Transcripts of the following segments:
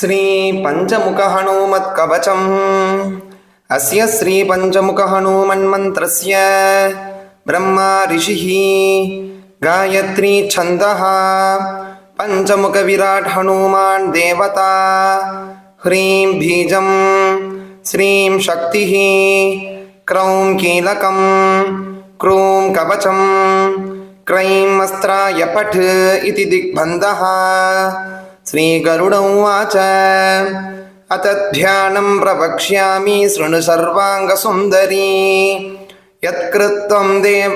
श्रीपञ्चमुखहनुमत्कवचम् अस्य श्रीपञ्चमुखहनुमन्मन्त्रस्य ब्रह्मा ऋषिः गायत्री छन्दः। पञ्चमुखविराट् हनुमान् देवता। ह्रीं बीजं श्रीं शक्तिः। क्रौं कीलकं क्रूं कवचं क्रैं अस्त्राय पठ इति दिग्बन्धः श्रीगरुड उवाच अतध्यानं प्रवक्ष्यामि शृणु सर्वाङ्गसुन्दरी यत्कृत्वं देव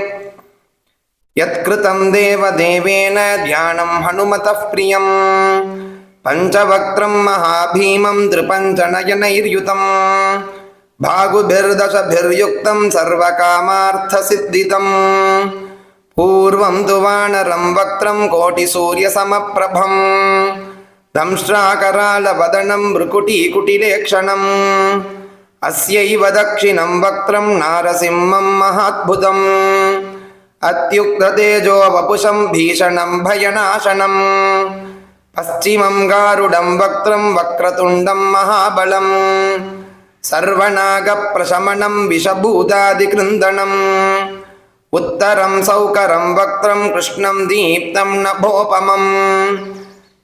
यत्कृतं देवदेवेन ध्यानं हनुमतः प्रियम् पञ्चवक्त्रं महाभीमं त्रिपञ्चनयनैर्युतं भागुभिर्दशभिर्युक्तं सर्वकामार्थसिद्धितम् पूर्वं तु वानरं वक्त्रं कोटिसूर्यसमप्रभम् दंष्ट्राकरालवदनं मृकुटीकुटिलेक्षणम् अस्यैव दक्षिणं वक्त्रं नारसिंहं महाद्भुतम् अत्युक्ततेजो वपुषं भीषणं भयनाशनम् पश्चिमं गारुडं वक्त्रं वक्रतुण्डं महाबलम् सर्वनागप्रशमनं विषभूतादिकृन्दनम् उत्तरं सौकरं वक्त्रं कृष्णं दीप्तं नभोपमम्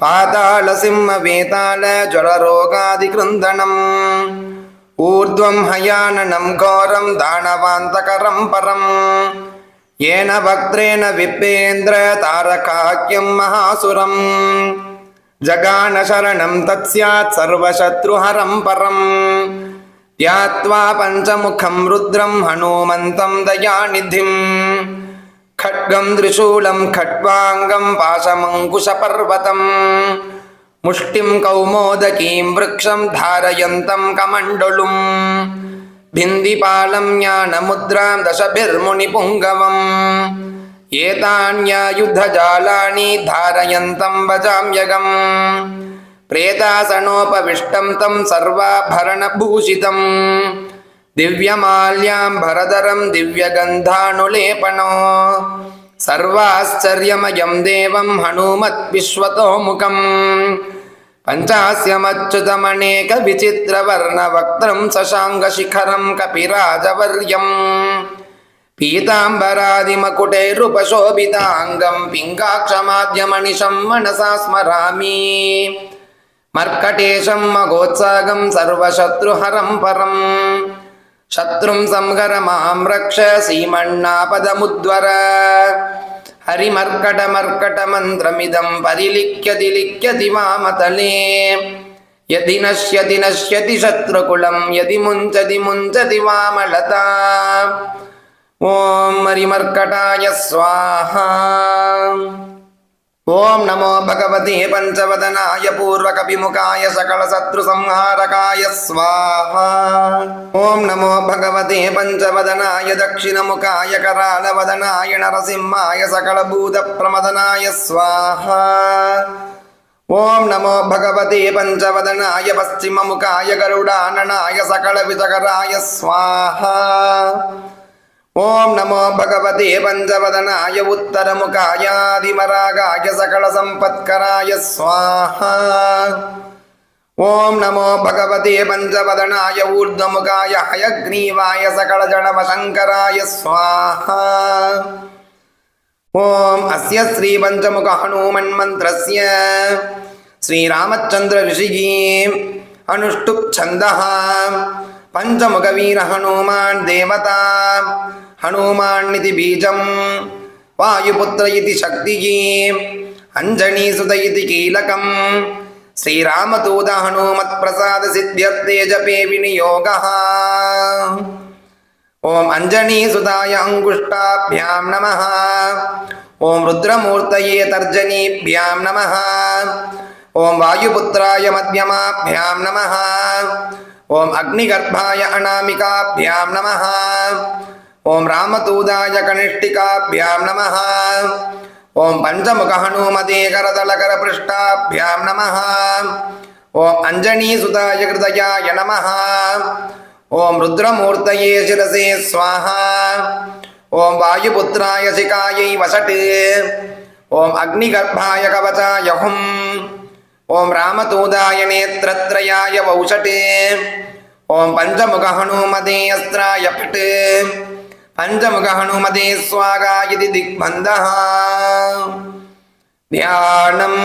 पातालसिंहवेतालज्वररोगादिकृन्दनम् ऊर्ध्वं हयाननं घोरं दानवान्तकरं परम् येन वक्त्रेण विप्रेन्द्र तारकाख्यं महासुरम् जगानशरणं तत्स्यात् सर्वशत्रुहरं परम् ध्यात्वा पञ्चमुखं रुद्रं हनूमन्तं दयानिधिम् खड्गं त्रिशूलं खट्वाङ्गं पाशमङ्कुशपर्वतम् मुष्टिं कौमोदकीं वृक्षं धारयन्तं कमण्डलुम् भिन्दिपालं ज्ञानमुद्रां दशभिर्मुनिपुङ्गवम् एतान्यायुधजालानि धारयन्तं भजाम्यगम् प्रेतासनोपविष्टं तं सर्वाभरणभूषितम् दिव्यमाल्याम्भरधरं दिव्यगन्धानुलेपनो सर्वाश्चर्यमयं देवं हनूमद्विश्वतोमुखम् पञ्चास्यमच्युतमनेकविचित्रवर्णवक्त्रं शशाङ्गशिखरं कपिराजवर्यम् पीताम्बरादिमकुटैरुपशोभिताङ्गं पिङ्गाक्षमाद्यमनिशं मनसा स्मरामि मर्कटेशं मगोत्सागं सर्वशत्रुहरं परम् शत्रुं संहर मां रक्ष सीमण्णापदमुद्वर हरिमर्कटमर्कटमन्त्रमिदं परिलिख्यति लिख्यति वामतले यदि नश्यति नश्यति शत्रुकुलं यदि मुञ्चति मुञ्चति वामलता ॐ हरिमर्कटाय स्वाहा ఓం నమో భగవతి పంచవదనాయ పూర్వకవిముఖాయ సంహారకాయ స్వాహ. ఓం నమో భగవతి పంచవదనాయ దక్షిణముఖాయ కరాళవదనాయ నరసింహాయ సకలభూతప్రమదనాయ స్వాహ. ఓం నమో భగవతి పంచవదనాయ పశ్చిమముఖాయ గరుడాననాయ సకలవిజకరాయ స్వాహ. ஓம் நமோ பகவதே பஞ்சவதனாய உத்தரமுகாயாதிமராகாய சகலசம்பத்கராய ஸ்வாஹா. ஓம் நமோ பகவதே பஞ்சவதனாய ஊர்தமுகாய ஹயக்ரீவாய சகலஜடவசங்கராய ஸ்வாஹா. ஓம் அஸ்ய ஸ்ரீ பஞ்சமுக ஹனுமன் மந்திரஸ்ய. ஸ்ரீராமச்சந்திர ரிஷிகி அனுஷ்டுப் சந்தஹா பஞ்சமுக வீர ஹனுமான் தேவதா हनुमान्निति बीजं वायुपुत्र इति शक्तिः अञ्जनीसुत इति कीलकम् श्रीरामदूत हनुमत्प्रसादसिद्ध्यर्थे जपे विनियोगः ॐ अञ्जनीसुताय अङ्गुष्टाभ्यां नमः ॐ रुद्रमूर्तये तर्जनीभ्यां नमः ॐ वायुपुत्राय मध्यमाभ्यां नमः ॐ अग्निगर्भाय अनामिकाभ्यां नमः ஓம் ராமதூதாய கனிஷ்டிகாபியாம் நம ஓம் பஞ்சமுக ஹனுமதே கரதலகர பிருஷ்டாபியாம் நம ஓம் அஞ்சனீசுதாய கிருதயாய நம ஓம் ருத்ரமூர்த்தயே சிரசே ஸ்வாஹா. ஓம் வாயுபுத்திராய சிகாயை வசட்டு. ஓம் அக்னிகர்ப்பாய கவசாய ஹும் ஓம் ராமதூதாய நேத்திரத்ரயாய வௌஷட்டு ஓம் பஞ்சமுக ஹனுமதே அஸ்திராய பட்டு. பஞ்சமுக ஹனுமதே ஸ்வாகா இது திக்பந்தः ध्यानम्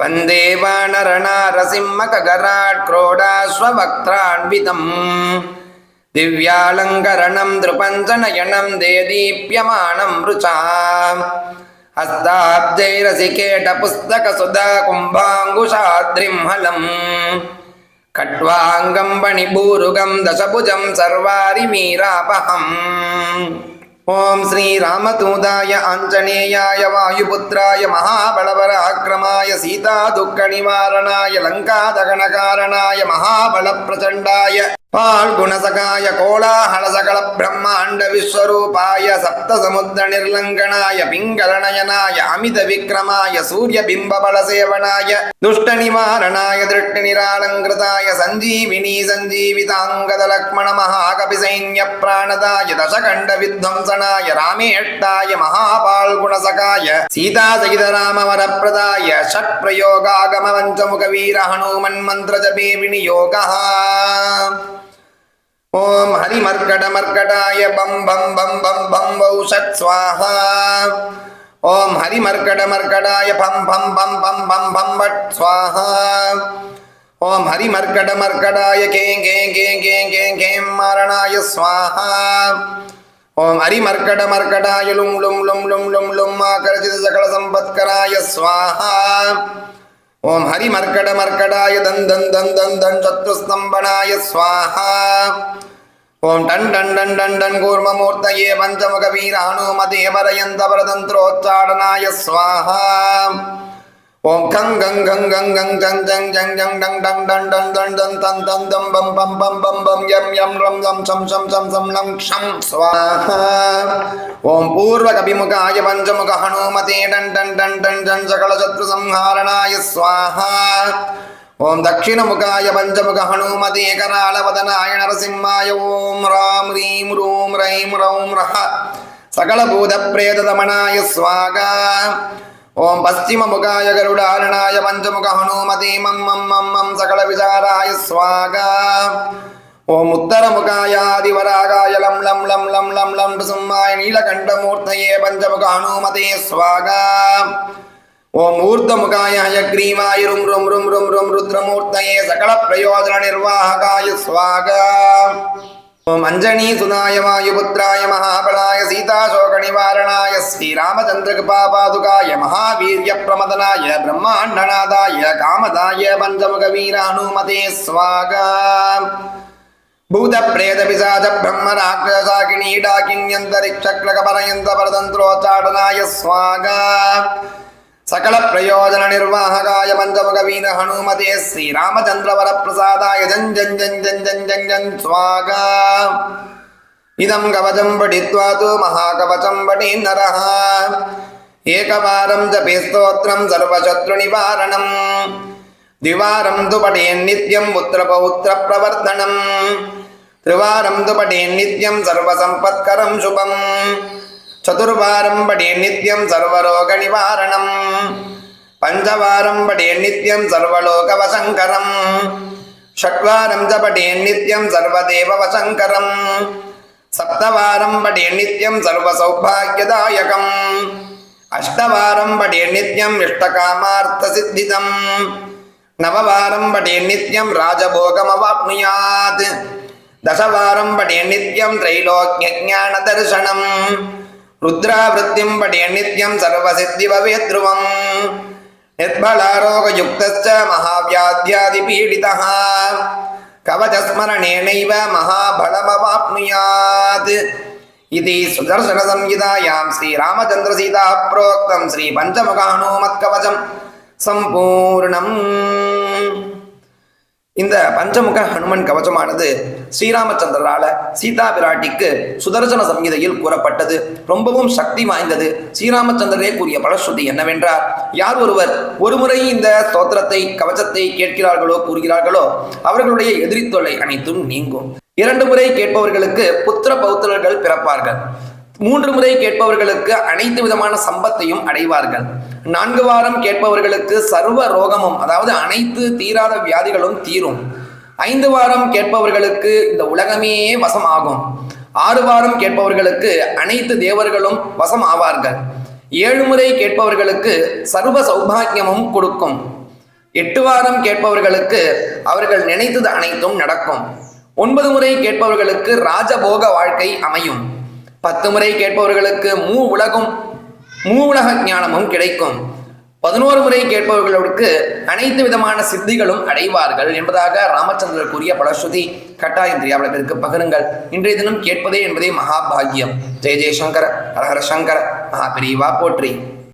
वन्दे वानरनारसिंहकगराट् क्रोडाश्ववक्त्रान्वितम् दिव्यालङ्करणं नृपञ्चनयनं देदीप्यमानं रुचा हस्ताब्जैरसिकेटपुस्तकसुधा कुम्भाङ्कुशाद्रिं हलम् खट्वाङ्गं मणिभूरुगं दशभुजं सर्वारिमीरापहम् ॐ श्रीरामदूताय आञ्जनेयाय वायुपुत्राय महाबलपराक्रमाय सीतादुःखनिवारणाय लङ्कादगणकारणाय महाबलप्रचण्डाय पाल्गुणसखाय कोलाहलसकलब्रह्माण्डविश्वरूपाय सप्तसमुद्रनिर्लङ्घनाय पिङ्गलनयनाय अमितविक्रमाय सूर्यबिम्बबलसेवनाय दुष्टनिवारणाय दृष्टिनिरालङ्कृताय सञ्जीविनी सञ्जीविताङ्गदलक्ष्मणमहाकपिसैन्यप्राणदाय दशकण्डविध्वंसनाय रामेष्टाय महापाल्गुणसखाय सीतासहितरामवरप्रदाय ஓம் ஹரிமர்கட மர்கடாய பம் பம் பம் பம் பம் வௌ சத் ஸ்வாஹா. ஓம் ஹரிமர்கட மர்கடாய பம் பம் பம் பம் பம் பம் வட் ஸ்வாஹா. ஓம் ஹரிமர்கட மர்கடாய கேங் கேங் கேங் கேங் கேங் கேம் மாரணாய ஸ்வாஹா. ஓம் ஹரிமர்கட மர்கடாய லும் லும் லும் லும் லும் லும் ஆகரஜித சகல சம்பத்கராய ஸ்வாஹா. ஓம் ஹரிமர்கட மர்கடாய தன் தன் தன் தன் தன் ஸ்வாஹா. ஓம் டன் டன் டன் டன் டன் கூர்மமூர்த்தயே பஞ்சமுக வீரானுமதேவரயந்தவரதந்திரோச்சாடனாய ஸ்வாஹா. ஓம் கங் கங் கங் கங் கங் கங் ஜங் ஜங் ஜங் டங் டங் டன் டன் டன் டன் தன் தன் தம் பம் பம் பம் பம் பம் யம் யம் ரம் ரம் சம் சம் சம் சம் லம் ஷம் ஸ்வாஹா. ஓம் பூர்வ கபிமுகாய பஞ்சமுக ஹனுமதே டன் டன் டன் டன் ஜன் சகல சத்ரு சம்ஹாரணாய ஸ்வாஹா. ஓம் தட்சிணமுகாய பஞ்சமுக ஹனுமதி ஏகராளவதனாய நரசிம்மாய ஓம் ராம் ரீம் ரூம் ரைம் ரௌம் ரஹ சகலபூத பிரேததமனாய ஸ்வாகா ஓம் பశ్చిమముఖాయ గరుడారణాయ పంచముఖ హనుమతి మమ్మం మమ్మం సకల విచారాయ స్వాగా ఓం ఉత్తరముఖాయ ఆదివరాగాయ లం లం లం లం లం లం సుమ్మాయ నీలకంఠమూర్తయే పంచముఖ హనుమతే స్వాగా ஓம் ஊர்தமுகாய கிரீமாய ரும் ரும் ரும் ரும் ரும் ருத்ரமூர்த்தயே சகல பிரயோஜன நிர்வாகாய ஸ்வாகா ஓம் அஞ்சனி சுதாய வாயுபுத்திராய மகாபலாய சீதாசோக நிவாரணாய ஸ்ரீராமச்சந்திர கிருபாபாதுகாய மகாவீரிய பிரமதனாய பிரம்மாண்டநாதாய காமதாய பஞ்சமுக வீர அனுமதே ஸ்வாகா ಭೂತ ಪ್ರೇತ ಪಿಸಾಚ ಬ್ರಹ್ಮ ರಾಕ್ಷಸಾಕಿಣೀಡಾಕಿಣ್ಯಂತರಿಕ್ಷಕ್ಲಕ ಪರಯಂತ ಪರತಂತ್ರೋಚಾಟನಾಯ ಸ್ವಾಗ சகல பிரயோஜன நிர்வாகாய பஞ்சமுக வீர ஹனுமதே ஸ்ரீராமச்சந்திரவர பிரசாதாய ஜன் ஜன் ஜன் ஜன் ஜன் ஜன் ஜன் ஸ்வாகா இதம் கவச்சம் படித்வா தூ மகாகவச்சம் படி நரஹ. ஏகவாரம் ஜபே ஸ்தோத்திரம் சர்வசத்ரு நிவாரணம். திவாரம் து நித்யம் புத்திர பௌத்திர பிரவர்த்தனம். திரிவாரம் து நித்யம் சர்வசம்பத்கரம் சுபம். चतुर्वारं पठेन्नित्यं सर्वरोगनिवारणम् पञ्चवारं पठेन्नित्यं सर्वलोकवशङ्करम् षट्वारं च पठेन्नित्यं सर्वदेववशङ्करम् सप्तवारं पठेन्नित्यं सर्वसौभाग्यदायकम् अष्टवारं पठेन्नित्यम् इष्टकामार्थसिद्धिदम् नववारं पठेन्नित्यं राजभोगमवाप्नुयात् दशवारं पठेन्नित्यं त्रैलोक्यज्ञानदर्शनम् रुद्रावृत्तिं पठेन्नित्यं सर्वसिद्धि भवेत् ध्रुवम् निर्बलारोगयुक्तश्च महाव्याध्यादिपीडितः कवचस्मरणेनैव महाबलमवाप्नुयात् इति सुदर्शनसंहितायां श्रीरामचन्द्रसीता प्रोक्तं श्रीपञ्चमुखहनुमत्कवचं சம்பூர்ணம் இந்த பஞ்சமுக ஹனுமன் கவசமானது ஸ்ரீராமச்சந்திரரால சீதா பிராட்டிக்கு சுதர்சன சங்கீதையில் கூறப்பட்டது. ரொம்பவும் சக்தி வாய்ந்தது. ஸ்ரீராமச்சந்திரரே கூறிய பலஸ்ருதி என்னவென்றால் யார் ஒருவர் ஒருமுறை இந்த ஸ்தோத்திரத்தை கவசத்தை கேட்கிறார்களோ கூறுகிறார்களோ அவர்களுடைய எதிரித்தொல்லை அனைத்தும் நீங்கும். இரண்டு முறை கேட்பவர்களுக்கு புத்திர பௌத்திரர்கள் பிறப்பார்கள். மூன்று முறை கேட்பவர்களுக்கு அனைத்து விதமான சம்பத்தையும் அடைவார்கள். நான்கு வாரம் கேட்பவர்களுக்கு சர்வ ரோகமும் அதாவது அனைத்து தீராத வியாதிகளும் தீரும். ஐந்து வாரம் கேட்பவர்களுக்கு இந்த உலகமே வசம் ஆகும் ஆறு வாரம் கேட்பவர்களுக்கு அனைத்து தேவர்களும் வசம் ஆவார்கள் ஏழு முறை கேட்பவர்களுக்கு சர்வ சௌபாகியமும் கொடுக்கும். எட்டு வாரம் கேட்பவர்களுக்கு அவர்கள் நினைத்தது அனைத்தும் நடக்கும். ஒன்பது முறை கேட்பவர்களுக்கு ராஜபோக வாழ்க்கை அமையும். பத்து முறை கேட்பவர்களுக்கு மூ உலகும் மூ உலக ஞானமும் கிடைக்கும். பதினோரு முறை கேட்பவர்களுக்கு அனைத்து விதமான சித்திகளும் அடைவார்கள் என்பதாக ராமச்சந்திரர் கூறிய பலஸ்ருதி கட்டாயம் தெரியாமல் பகிருங்கள். இன்றைய தினம் கேட்பதே என்பதே மகாபாகியம். ஜெய ஜெயசங்கர ஹரஹர சங்கர மகாபிரிவா போற்றி.